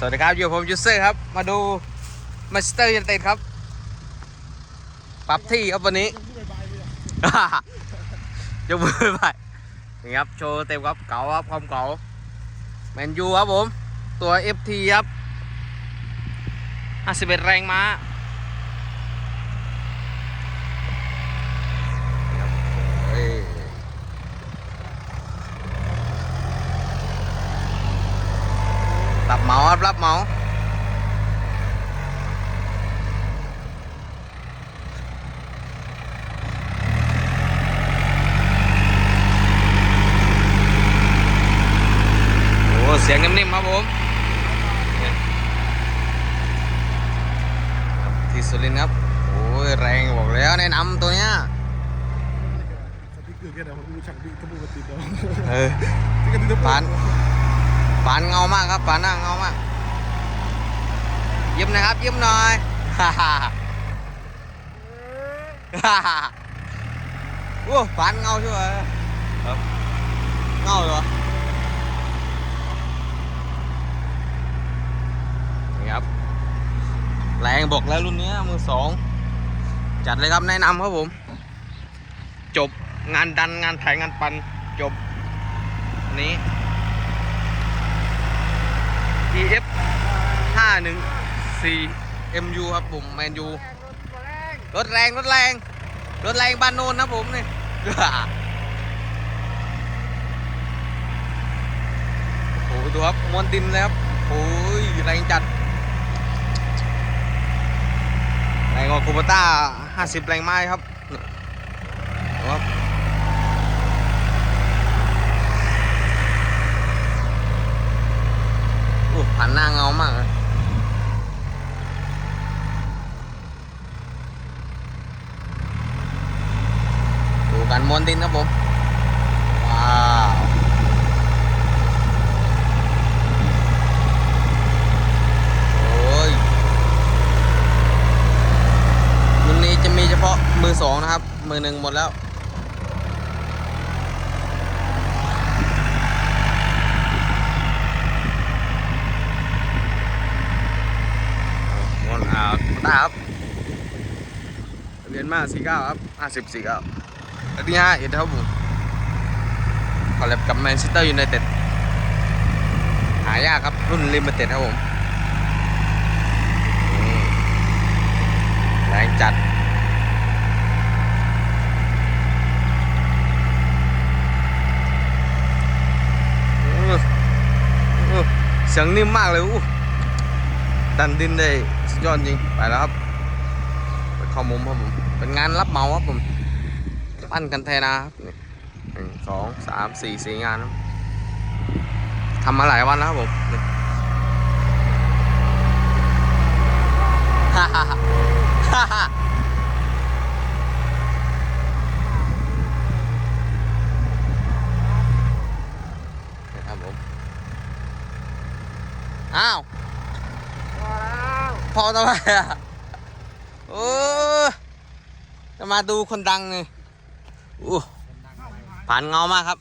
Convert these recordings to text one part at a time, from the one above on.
สวัสดีครับ อยู่ผมยูเซอร์ครับ มาดูมาสเตอร์ยันเต็ดครับ ปรับที่ครับวันนี้ยกมือไปนี่ครับ โชว์เต็มครับ เก่าครับความเก่าแมนยูครับผม ตัว FT ครับ 51 แรงม้าครับเฮ้ย รับเหมาครับรับเหมา โอ้ เสียงนิ่มๆครับผมเนี่ยครับที่สุรินทร์ครับ โอ้ย แรงบอกแล้วแนะนำตัวเนี้ยสติ๊กเกอร์แค่ไหนผมรู้ชักดิขบวนติดเนาะเออที่กันติดปานปานเงามากครับปานหน้าเงามาก ยิ้มนะครับ ยิ้มหน่อยฮ่าฮ่าฮ่าฮ่าโอ้ฝันเงาใช่ไหมครับเงาเหรอครับ แรงบอกแล้วรุ่นนี้มือสอง จัดเลยครับแนะนำครับผม จบงานดันงานถ่ายงานปันจบนี้ EF 51 4MU ครับผมแมนยูรถแรงรถแรงรถแรงบ้านโนนนะผมนี่โอ้โหดูครับมวนดินเลยครับโอ้ยแรงจัดแรงกว่าคูปต้า50 แรงไม้ครับครับโอ้ผ่านหน้าเงามากเลย ดูกันมวนดินครับผม ว้าวโอ้ยรุ่นนี้จะมีเฉพาะมือสองนะครับ มือหนึ่งหมดแล้ววนอ่าตาครับเรียนมาสี่เก้าครับห้าสิบสี่เก้า แล้วที่ห้าเอ็ดครับผมคอลแลบกับแมนเชสเตอร์ยูไนเต็ดหายากครับ รุ่นลิมิเต็ดครับผมแรงจัดเสียงนิ่มมากเลยอู้ดันดินได้สุดยอดจริง ไปแล้วครับ ไปข้ามุมครับผม เป็นงานรับเหมาครับผม ปั้นกันเทนาครับหนึ่งสองสามสี่สี่งานครับทำมาหลายวันแล้วครับผมฮ่าฮ่าฮ่าฮ่าครับผมอ้าวพอทำไมอะโอ้จะมาดูคนดังเลย อู้ผ่านเงามากครับ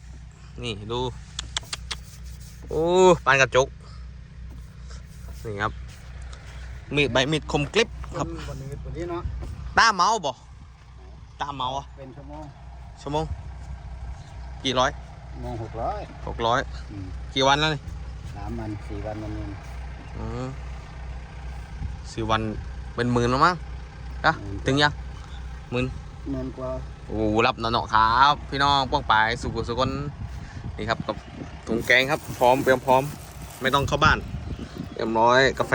นี่ดูโอ้ปานกระจกนี่ครับมีดใบมีดคมกลิบครับวันนี้วันนี้เนาะตาเมาบ่ตาเมาอะเป็นชั่วโมงชั่วโมงกี่ร้อยโมงหกร้อยหกร้อยกี่วันแล้วนี่สามวันสี่วันวันนึงอืมสี่วันเป็นหมื่นแล้วมั้งอะถึงยังหมื่น เงินกว่าโอ้รับหน่อๆครับ พี่น้องป้องปลายสุกุสุกนนี่ครับกับถุงแกงครับ พร้อมเตรียมพร้อม ไม่ต้องเข้าบ้านเตรียมร้อยกาแฟ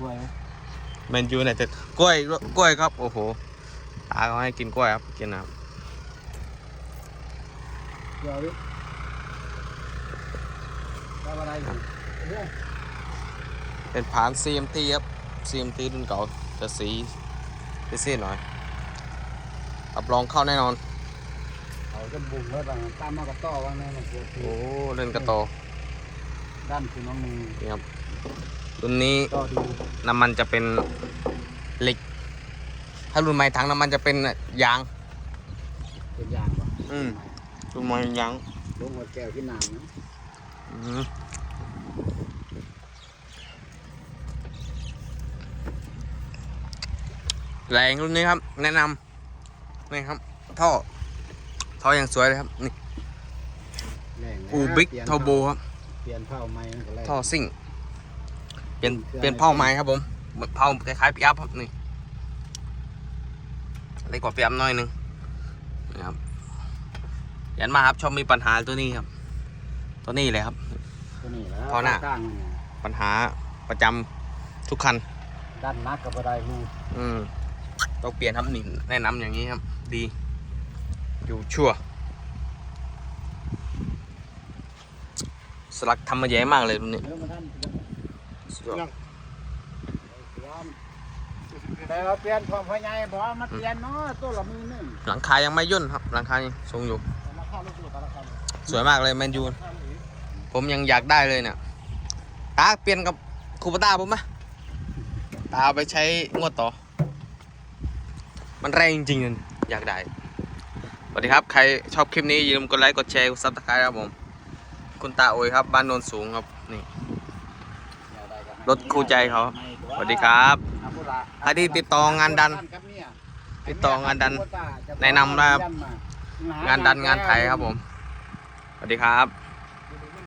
กล้วยแมนยูไนเต็ดกล้วยกล้วยครับ โอ้โหตาเขาให้กินกล้วยครับกินนะครับกล้วยได้อะไรอยู่เป็นผาน CMT ครับ CMT รุ่นเก่าจะสีซีดๆหน่อย รับรองเข้าแน่นอน เขาจะบุกแล้วบางตามมากระต้อว่างแน่นอนกลัวทีโอ้เล่นกระต้อด้านคือน้องมือนี่ครับรุ่นนี้น้ำมันจะเป็นเหล็ก ถ้ารุ่นใหม่ถังน้ำมันจะเป็นยาง เป็นยางป่ะอืม รุ่นใหม่ยางลูกหัวแก้วที่นานนะอืมแรงรุ่นนี้ครับ แนะนำ นี่ครับท่อท่ออย่างสวยเลยครับนี่แรงนะอูบิ๊กปลี่ยนเทอร์โบครับเปลี่ยนเผาไม้มันก็แรงท่อซิ่งเปลี่ยนเปลี่ยนเผาไม้ครับผมเหมือนเผาคล้ายๆปีอัพครับนี่เล็กกว่าปีอัพหน้อยหนึงนะครับยันมาครับชอบมีปัญหาตัวนี้ครับ ตัวนี้เลยครับ ตัวนี้แล้วท่อหน้ากลางเนี่ยปัญหาประจำทุกคันด้านนักกับบันไดรูอืม ต้องเปลี่ยนครับนี่แนะนำอย่างนี้ครับ ดี อยู่ชั่วร์สลักทำมาแย่มากเลยรุ่นนี้เริ่มมาท่านสุดยอดแต่ว่าเปลี่ยนความพยายบอกว่ามาเปลี่ยนเนาะตัวละมือหนึงหลังคายังไม่ย่นครับ หลังคายังทรงอยู่ราคาลูกๆราคาลูกสวยมากเลยแมนยูผมยังอยากได้เลยเนี่ยตาเปลี่ยนกับคูปต้าผมไหมตาเอาไปใช้งวดต่อ มันแรงจริงๆเลยอยากได้สวัสดีครับใครชอบคลิปนี้อย่าลืมกดไลค์กดแชร์กดซับสไครต์ครับผม คุณตาโอยครับบ้านโนนสูงครับนี่รถคู่ใจเขาสวัสดีครับเอาพูดละใครที่ติดต่องานดัน ติดต่องานดันแนะนำนะครับงานดันงานไทยครับผมสวัสดีครับ